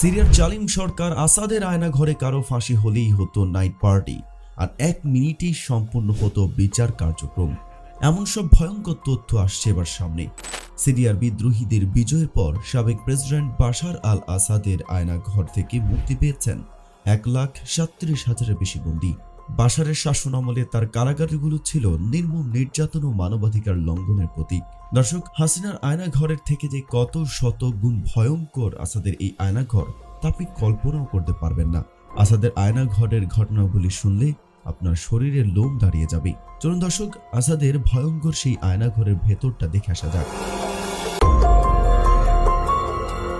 সিরিয়ার জালিম সরকার আসাদের আয়না ঘরে কারও ফাঁসি হলেই হতো নাইট পার্টি। আর এক মিনিটেই সম্পূর্ণ হতো বিচার কার্যক্রম। এমন সব ভয়ঙ্কর তথ্য আসছে এবার সামনে। সিরিয়ার বিদ্রোহীদের বিজয়ের পর সাবেক প্রেসিডেন্ট বাশার আল আসাদের আয়না ঘর থেকে মুক্তি পেয়েছেন এক লাখ সাত্রিশ হাজারের বেশি বন্দী। বাশারের শাসন আমলে তার কারাগারগুলো ছিল নির্মম নির্যাতন ও মানবাধিকার লঙ্ঘনের প্রতীক। দর্শক, হাসিনার আয়না ঘরের থেকে যে কত শত গুণ ভয়ঙ্কর আসাদের এই আয়না ঘর তা আপনি কল্পনাও করতে পারবেন না। আসাদের আয়না ঘরের ঘটনাগুলি শুনলে আপনার শরীরের লোম দাঁড়িয়ে যাবে। চলুন দর্শক, আসাদের ভয়ঙ্কর সেই আয়না ঘরের ভেতরটা দেখে আসা যাক।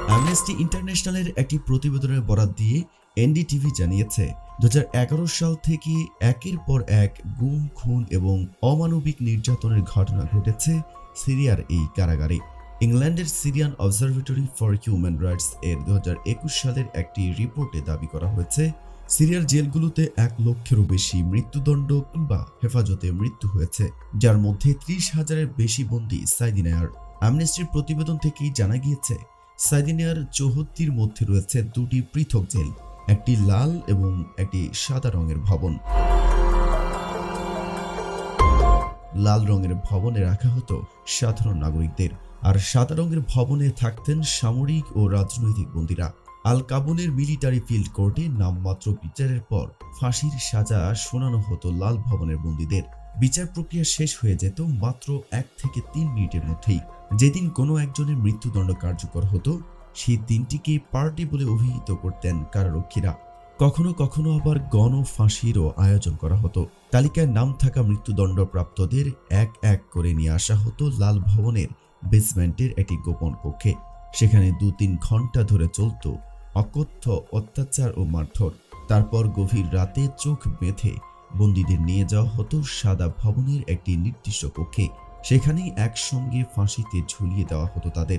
অ্যামনেস্টি ইন্টারন্যাশনালের একটি প্রতিবেদনের বরাত দিয়ে এনডিটিভি জানিয়েছে দু হাজার এগারো সাল থেকে একের পর এক গুম, খুন এবং অমানবিক নির্যাতনের ঘটনা ঘটেছে সিরিয়ার এই কারাগারে। ইংল্যান্ডের Syrian Observatory for Human Rights এর দুহাজার একুশ সালের একটি রিপোর্টে দাবি করা হয়েছে, সিরিয়ার জেলগুলোতে এক লক্ষেরও বেশি মৃত্যুদণ্ড কিংবা হেফাজতে মৃত্যু হয়েছে, যার মধ্যে ত্রিশ হাজারের বেশি বন্দী সাইদিনায়ার অ্যামনেস্টির প্রতিবেদন থেকেই জানা গিয়েছে সাইদিনিয়ার চৌহত্তির মধ্যে রয়েছে দুটি পৃথক জেল। একটি লাল এবং একটি সাদা রঙের ভবন। লাল রঙের ভবনে রাখা হতো সাধারণ নাগরিকদের। আর সাদা রঙের ভবনে থাকতেন সামরিক ও রাজনৈতিক বন্দীরা আল কাবুনের মিলিটারি ফিল্ড কোর্টে নামমাত্র বিচারের পর ফাঁসির সাজা শোনানো হতো লাল ভবনের বন্দীদের। বিচার প্রক্রিয়া শেষ হয়ে যেত মাত্র এক থেকে তিন মিনিটের মধ্যেই। যেদিন কোনো একজনের মৃত্যুদণ্ড কার্যকর হতো সেই দিনটিকে পার্টি বলে অভিহিত করতেন কারারক্ষীরা। কখনো কখনো আবার গণ ফাঁসিরও আয়োজন করা হতো। তালিকায় নাম থাকা মৃত্যুদণ্ডপ্রাপ্তদের এক এক করে নিয়ে আসা হতো লাল ভবনের বেসমেন্টের একটি গোপন কক্ষে। সেখানে দু তিন ঘণ্টা ধরে চলত অকথ্য, অত্যাচার ও মারধর। তারপর গভীর রাতে চোখ বেঁধে বন্দীদের নিয়ে যাওয়া হতো সাদা ভবনের একটি নির্দিষ্ট কক্ষে। সেখানেই একসঙ্গে ফাঁসিতে ঝুলিয়ে দেওয়া হতো তাদের।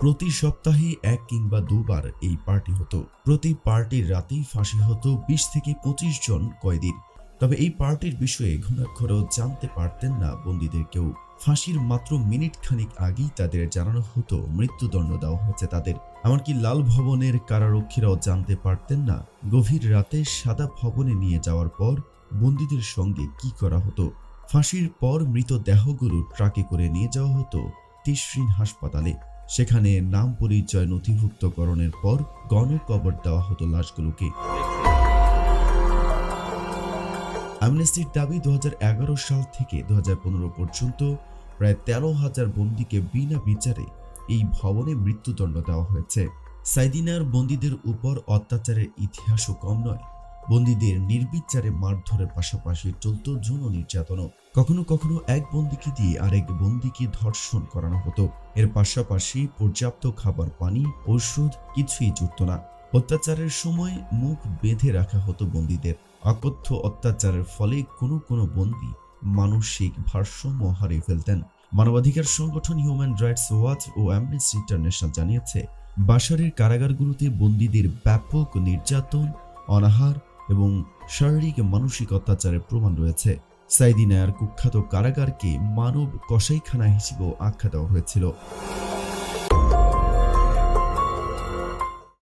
প্রতি সপ্তাহে এক কিংবা দুবার এই পার্টি হতো। প্রতি পার্টির রাতেই ফাঁসি হতো বিশ থেকে পঁচিশ জন কয়েদির। তবে এই পার্টির বিষয়ে ঘুণাক্ষরেও জানতে পারতেন না বন্দীদের কেউ। ফাঁসির মাত্র মিনিট খানিক আগেই তাদের জানানো হতো, মৃত্যুদণ্ড দেওয়া হয়েছে তাদের। এমনকি লাল ভবনের কারারক্ষীরাও জানতে পারতেন না গভীর রাতে সাদা ভবনে নিয়ে যাওয়ার পর বন্দীদের সঙ্গে কি করা হতো। ফাঁসির পর মৃতদেহগুলো ট্রাকে করে নিয়ে যাওয়া হতো তিসরিন হাসপাতালে। সেখানে নাম পরিচয় নথিভুক্তকরণের পর গণকবর দেওয়া হতো লাশগুলোকে। অ্যামনেস্টির দাবি দু হাজার এগারো সাল থেকে দু হাজার পনেরো পর্যন্ত প্রায় তেরো হাজার বন্দীকে বিনা বিচারে এই ভবনে মৃত্যুদণ্ড দেওয়া হয়েছে। সাইদিনার বন্দীদের উপর অত্যাচারের ইতিহাসও কম নয়। বন্দীদের নির্বিচারে মারধরের পাশাপাশি চলত যৌন নির্যাতনও। কখনো কখনো এক বন্দীকে দিয়ে আরেক বন্দীকে ধর্ষণ করানো হতো। এর পাশাপাশি পর্যাপ্ত খাবার, পানি, ওষুধ কিছুই জুটত না। অত্যাচারের সময় মুখ বেঁধে রাখা হতো বন্দীদের। অকথ্য অত্যাচারের ফলে কোনো কোনো বন্দী মানসিক ভারসাম্য হারিয়ে ফেলতেন। মানবাধিকার সংগঠন হিউম্যান রাইটস ওয়াচ ও অ্যামনেস্টি ইন্টারন্যাশনাল জানিয়েছে, বাশারের কারাগারগুলোতে বন্দীদের ব্যাপক নির্যাতন, অনাহার এবং শারীরিক মানসিক অত্যাচারের প্রমাণ রয়েছে। সাইদিনায়ার কুখ্যাত কারাগারকে মানব কসাইখানা হিসেবেও আখ্যা দেওয়া হয়েছিল।